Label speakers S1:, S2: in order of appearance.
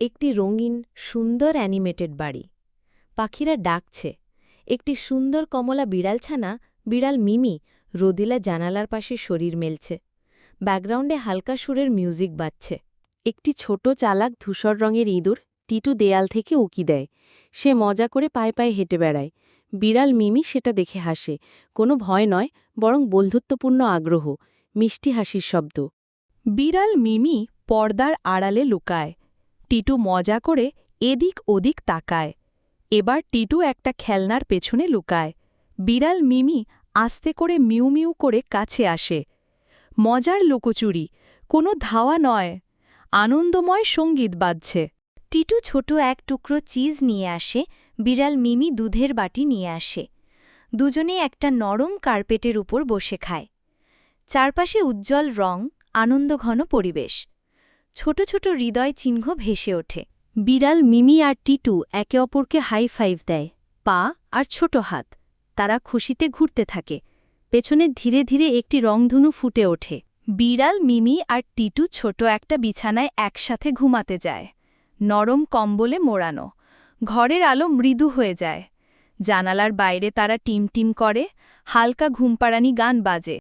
S1: একটি রঙিন, সুন্দর অ্যানিমেটেড বাড়ি। পাখিরা ডাকছে। একটি সুন্দর কমলা বিড়ালছানা, বিড়াল মিমি, রোদিলা জানালার পাশে শরীর মেলছে। ব্যাকগ্রাউন্ডে হালকা সুরের মিউজিক বাজছে। একটি ছোট চালাক ধূসর রঙের ইঁদুর টিটু দেয়াল থেকে উকি দেয়। সে মজা করে পায়ে পায়ে হেঁটে বেড়ায়। বিড়াল মিমি সেটা দেখে হাসে। কোনো ভয় নয়, বরং বন্ধুত্বপূর্ণ আগ্রহ, মিষ্টি হাসির শব্দ।
S2: বিড়াল মিমি পর্দার আড়ালে লুকায়। টিটু মজা করে এদিক ওদিক তাকায়। এবার টিটু একটা খেলনার পেছনে লুকায়। বিড়াল মিমি আস্তে করে মিউ মিউ করে কাছে আসে। মজার লুকোচুরি, কোনো ধাওয়া নয়। আনন্দময় সংগীত বাজছে।
S3: টিটু ছোট এক টুকরো চিজ নিয়ে আসে, বিড়াল মিমি দুধের বাটি নিয়ে আসে। দুজনে একটা নরম কার্পেটের উপর বসে খায়। চারপাশে উজ্জ্বল রং, আনন্দঘন পরিবেশ। ছোট ছোট হৃদয় চিহ্ন ভেসে ওঠে।
S1: বিড়াল মিমি আর টিটু একে অপরকে হাই ফাইভ দেয়, পা আর ছোট হাত। তারা খুশিতে ঘুরতে থাকে। পেছনে ধীরে ধীরে একটি রংধনু ফুটে ওঠে।
S2: বিড়াল মিমি আর টিটু ছোট একটা বিছানায় একসাথে ঘুমাতে যায়। নরম কম্বলে মোড়ানো। ঘরের আলো মৃদু হয়ে যায়। জানালার বাইরে তারা টিম টিম করে, হালকা ঘুমপাড়ানি গান বাজে।